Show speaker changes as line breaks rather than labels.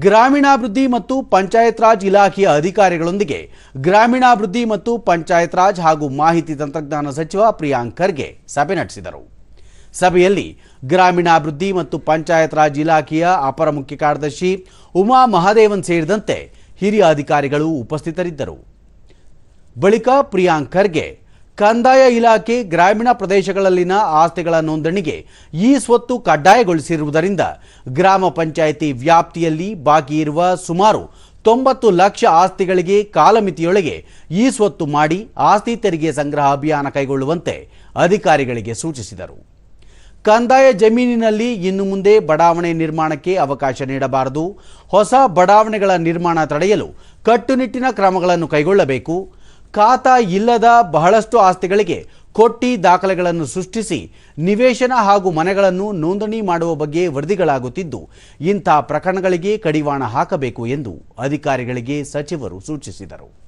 ಗ್ರಾಮೀಣಾಭಿವೃದ್ಧಿ ಮತ್ತು ಪಂಚಾಯತ್ ರಾಜ್ ಇಲಾಖೆಯ ಅಧಿಕಾರಿಗಳೊಂದಿಗೆ ಗ್ರಾಮೀಣಾಭಿವೃದ್ಧಿ ಮತ್ತು ಪಂಚಾಯತ್ ರಾಜ್ ಹಾಗೂ ಮಾಹಿತಿ ತಂತ್ರಜ್ಞಾನ ಸಚಿವ ಪ್ರಿಯಾಂಕ್ ಖರ್ಗೆ ಸಭೆ ನಡೆಸಿದರು. ಸಭೆಯಲ್ಲಿ ಗ್ರಾಮೀಣಾಭಿವೃದ್ಧಿ ಮತ್ತು ಪಂಚಾಯತ್ ರಾಜ್ ಇಲಾಖೆಯ ಅಪರ ಮುಖ್ಯ ಕಾರ್ಯದರ್ಶಿ ಉಮಾ ಮಹಾದೇವನ್ ಸೇರಿದಂತೆ ಹಿರಿಯ ಅಧಿಕಾರಿಗಳು ಉಪಸ್ಥಿತರಿದ್ದರು. ಬಳಿಕ ಪ್ರಿಯಾಂಕ್ ಖರ್ಗೆ ಕಂದಾಯ ಇಲಾಖೆ ಗ್ರಾಮೀಣ ಪ್ರದೇಶಗಳಲ್ಲಿನ ಆಸ್ತಿಗಳ ನೋಂದಣಿಗೆ ಈ ಸ್ವತ್ತು ಕಡ್ಡಾಯಗೊಳಿಸಿರುವುದರಿಂದ ಗ್ರಾಮ ಪಂಚಾಯಿತಿ ವ್ಯಾಪ್ತಿಯಲ್ಲಿ ಬಾಕಿ ಇರುವ ಸುಮಾರು ತೊಂಬತ್ತು ಲಕ್ಷ ಆಸ್ತಿಗಳಿಗೆ ಕಾಲಮಿತಿಯೊಳಗೆ ಈ ಸ್ವತ್ತು ಮಾಡಿ ಆಸ್ತಿ ತೆರಿಗೆ ಸಂಗ್ರಹ ಅಭಿಯಾನ ಕೈಗೊಳ್ಳುವಂತೆ ಅಧಿಕಾರಿಗಳಿಗೆ ಸೂಚಿಸಿದರು. ಕಂದಾಯ ಜಮೀನಿನಲ್ಲಿ ಇನ್ನು ಮುಂದೆ ಬಡಾವಣೆ ನಿರ್ಮಾಣಕ್ಕೆ ಅವಕಾಶ ನೀಡಬಾರದು. ಹೊಸ ಬಡಾವಣೆಗಳ ನಿರ್ಮಾಣ ತಡೆಯಲು ಕಟ್ಟುನಿಟ್ಟಿನ ಕ್ರಮಗಳನ್ನು ಕೈಗೊಳ್ಳಬೇಕು. ಖಾತಾ ಇಲ್ಲದ ಬಹಳಷ್ಟು ಆಸ್ತಿಗಳಿಗೆ ಕೊಟ್ಟಿ ದಾಖಲೆಗಳನ್ನು ಸೃಷ್ಟಿಸಿ ನಿವೇಶನ ಹಾಗೂ ಮನೆಗಳನ್ನು ನೋಂದಣಿ ಮಾಡುವ ಬಗ್ಗೆ ವರದಿಗಳಾಗುತ್ತಿದ್ದು, ಇಂಥ ಪ್ರಕರಣಗಳಿಗೆ ಕಡಿವಾಣ ಹಾಕಬೇಕು ಎಂದು ಅಧಿಕಾರಿಗಳಿಗೆ ಸಚಿವರು ಸೂಚಿಸಿದರು.